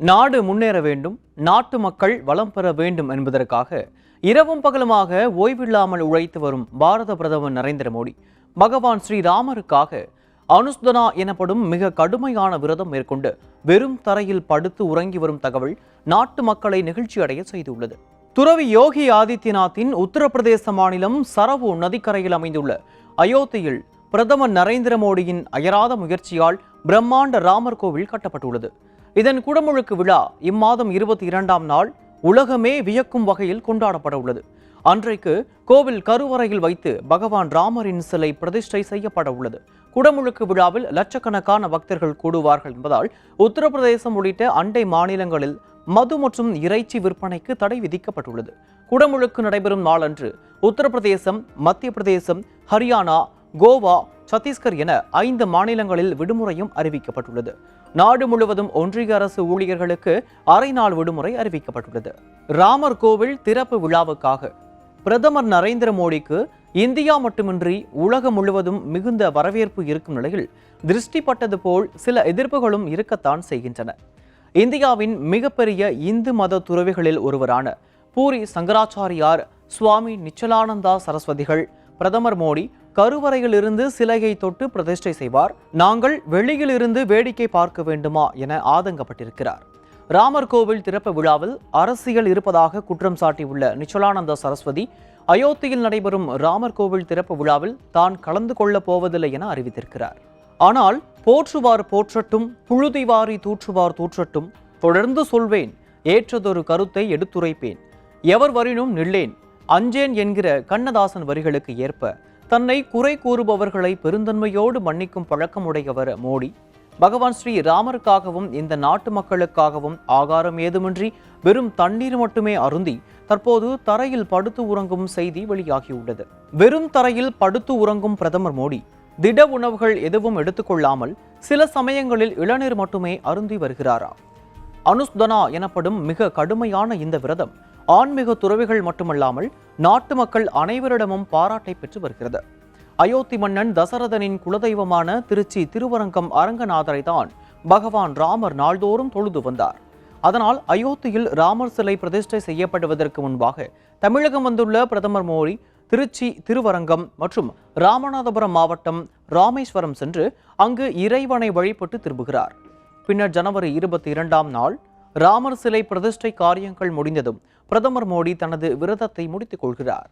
நாடு முன்னேற வேண்டும் நாட்டு மக்கள் வளம் பெற வேண்டும் என்பதற்காக இரவும் பகலுமாக ஓய்வில்லாமல் உழைத்து வரும் பாரத பிரதமர் நரேந்திர மோடி பகவான் ஸ்ரீராமருக்காக அனுஸ்தனா எனப்படும் மிக கடுமையான விரதம் மேற்கொண்டு வெறும் தரையில் படுத்து உறங்கி வரும் தகவல் நாட்டு மக்களை நெகிழ்ச்சி அடைய செய்துள்ளது. துறவி யோகி ஆதித்யநாத்தின் உத்தரப்பிரதேச மாநிலம் சரவு நதிக்கரையில் அமைந்துள்ள அயோத்தியில் பிரதமர் நரேந்திர மோடியின் அயராத முயற்சியால் பிரம்மாண்ட ராமர் கோவில் கட்டப்பட்டுள்ளது. இதன் குடமுழுக்கு விழா இம்மாதம் இருபத்தி இரண்டாம் நாள் உலகமே வியக்கும் வகையில் கொண்டாடப்பட உள்ளது. அன்றைக்கு கோவில் கருவறையில் வைத்து பகவான் ராமரின் சிலை பிரதிஷ்டை செய்யப்பட உள்ளது. குடமுழுக்கு விழாவில் லட்சக்கணக்கான பக்தர்கள் கூடுவார்கள் என்பதால் உத்தரப்பிரதேசம் உள்ளிட்ட அண்டை மாநிலங்களில் மது மற்றும் இறைச்சி விற்பனைக்கு தடை விதிக்கப்பட்டுள்ளது. குடமுழுக்கு நடைபெறும் நாளன்று உத்தரப்பிரதேசம் மத்திய பிரதேசம் ஹரியானா கோவா சத்தீஸ்கர் என ஐந்து மாநிலங்களில் விடுமுறையும் அறிவிக்கப்பட்டுள்ளது. நாடு முழுவதும் ஒன்றிய அரசு ஊழியர்களுக்கு அரை நாள் விடுமுறை அறிவிக்கப்பட்டுள்ளது. ராமர் கோவில் திறப்பு விழாவுக்காக பிரதமர் நரேந்திர மோடிக்கு இந்தியா மட்டுமின்றி உலகம் முழுவதும் மிகுந்த வரவேற்பு இருக்கும் நிலையில் திருஷ்டிப்பட்டது போல் சில எதிர்ப்புகளும் இருக்கத்தான் செய்கின்றன. இந்தியாவின் மிகப்பெரிய இந்து மத துறவிகளில் ஒருவரான பூரி சங்கராச்சாரியார் சுவாமி நிச்சலானந்தா சரஸ்வதிகள் பிரதமர் மோடி கருவறையிலிருந்து சிலையை தொட்டு பிரதிஷ்டை செய்வார். நாங்கள் வெளியிலிருந்து வேடிக்கை பார்க்க வேண்டுமா என ஆதங்கப்பட்டிருக்கிறார். ராமர் கோவில் திறப்பு விழாவில் அரசியல் இருப்பதாக குற்றம் சாட்டியுள்ள நிச்சலானந்த சரஸ்வதி அயோத்தியில் நடைபெறும் ராமர் கோவில் திறப்பு விழாவில் தான் கலந்து கொள்ளப் போவதில்லை என அறிவித்திருக்கிறார். ஆனால் போற்றுவார் போற்றட்டும் புழுதிவாரி தூற்றுவார் தூற்றட்டும் தொடர்ந்து சொல்வேன் ஏற்றதொரு கருத்தை எடுத்துரைப்பேன். எவர் வரினும் நில்லேன் அஞ்சேன் என்கிற கண்ணதாசன் வரிகளுக்கு ஏற்ப தன்னை குறை கூறுபவர்களை பெருந்தன்மையோடு மன்னிக்கும் பழக்கமுடையவர் மோடி. பகவான் ஸ்ரீ ராமருக்காகவும் இந்த நாட்டு மக்களுக்காகவும் ஆகாரம் ஏதுமின்றி வெறும் தண்ணீர் மட்டுமே அருந்தி தற்போது தரையில் படுத்து உறங்கும் செய்தி வெளியாகியுள்ளது. வெறும் தரையில் படுத்து உறங்கும் பிரதமர் மோடி திட உணவுகள் எதுவும் எடுத்துக்கொள்ளாமல் சில சமயங்களில் இளநீர் மட்டுமே அருந்தி வருகிறாரா? அனுஸ்தனா எனப்படும் மிக கடுமையான இந்த விரதம் ஆன்மீக துறவிகள் மட்டுமல்லாமல் நாட்டு மக்கள் அனைவரிடமும் பாராட்டை பெற்று வருகிறது. அயோத்தி மன்னன் தசரதனின் குலதெய்வமான திருச்சி திருவரங்கம் அரங்கநாதரை தான் பகவான் ராமர் நாள்தோறும் தொழுது வந்தார். அதனால் அயோத்தியில் ராமர் சிலை பிரதிஷ்டை செய்யப்படுவதற்கு முன்பாக தமிழகம் வந்துள்ள பிரதமர் மோடி திருச்சி திருவரங்கம் மற்றும் ராமநாதபுரம் மாவட்டம் ராமேஸ்வரம் சென்று அங்கு இறைவனை வழிபட்டு திரும்புகிறார். பின்னர் ஜனவரி இருபத்தி இரண்டாம் நாள் ராமர் சிலை பிரதிஷ்டை காரியங்கள் முடிந்ததும் பிரதமர் மோடி தனது விரதத்தை முடித்துக் கொள்கிறார்.